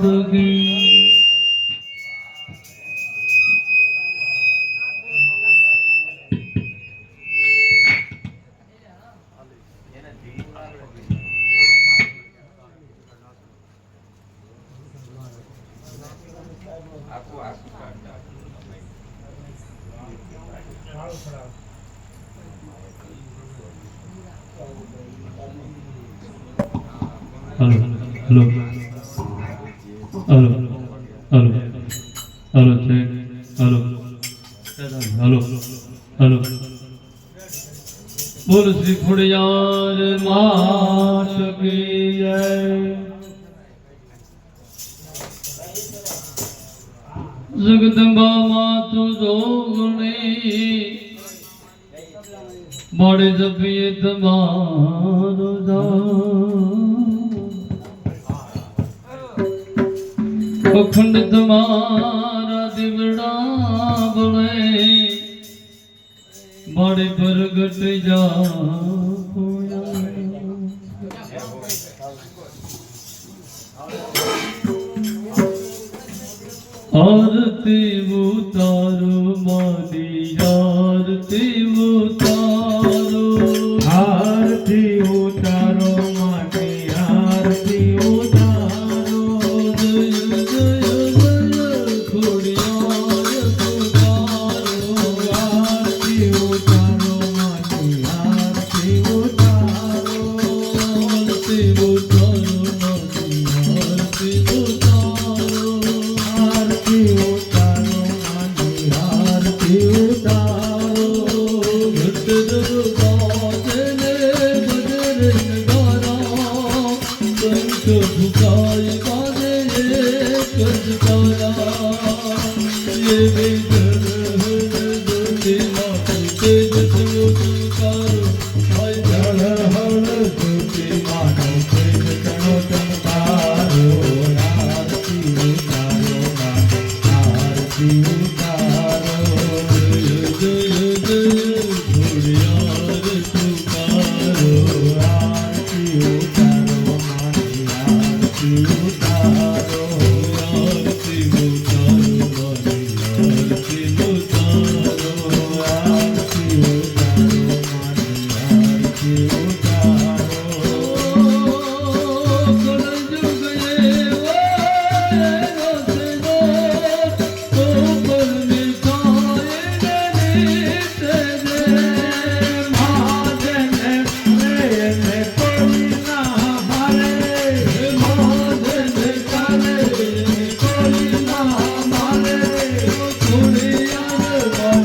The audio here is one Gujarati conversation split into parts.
Hello. Hello. Hello hello hello check hello hello hello. બોલ શ્રી ખોડિયાર મા સકી જય જગદંબામાં તુજો ગુણી મોડે જપીએ તમારું પખંડ તમારા દીવડા બળે બળે પ્રગટ જા આરતી ઉતારો મારી આરતી ઉતારો. sevdim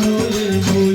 ভুলবো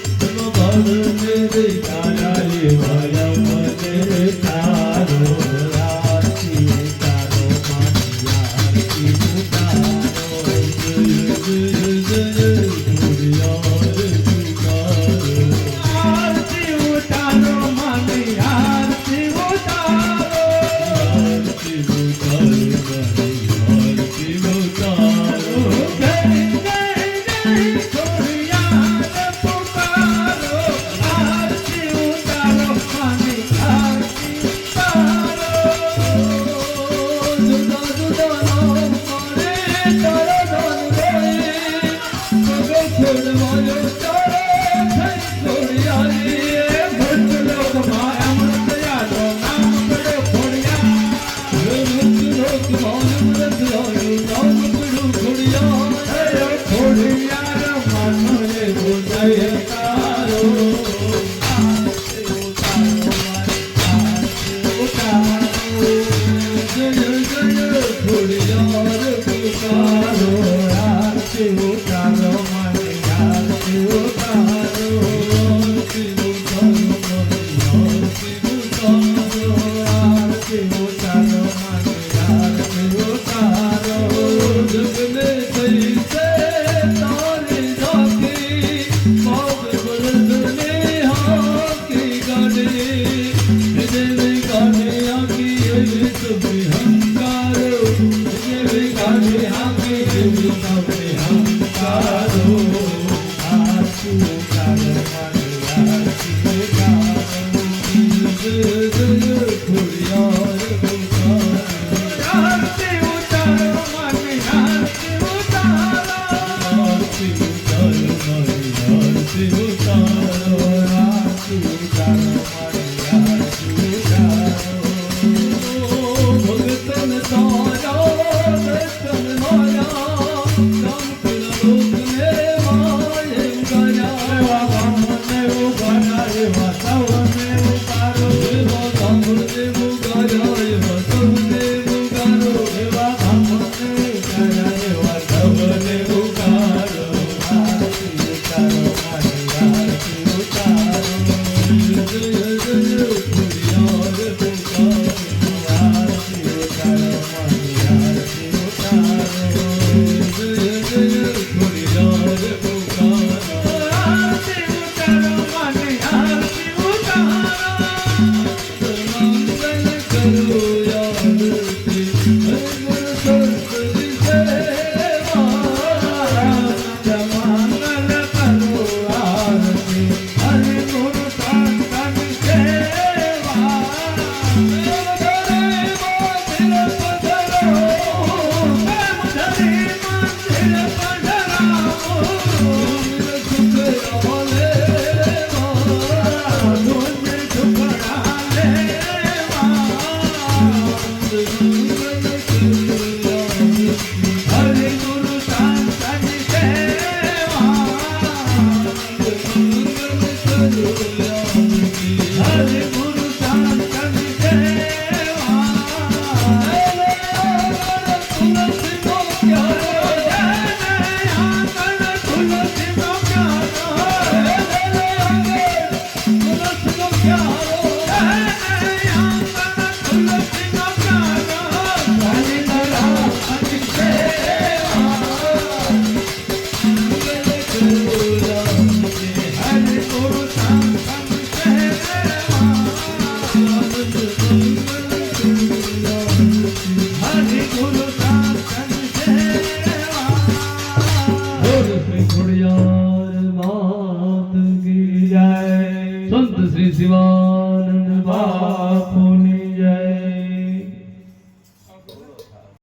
You.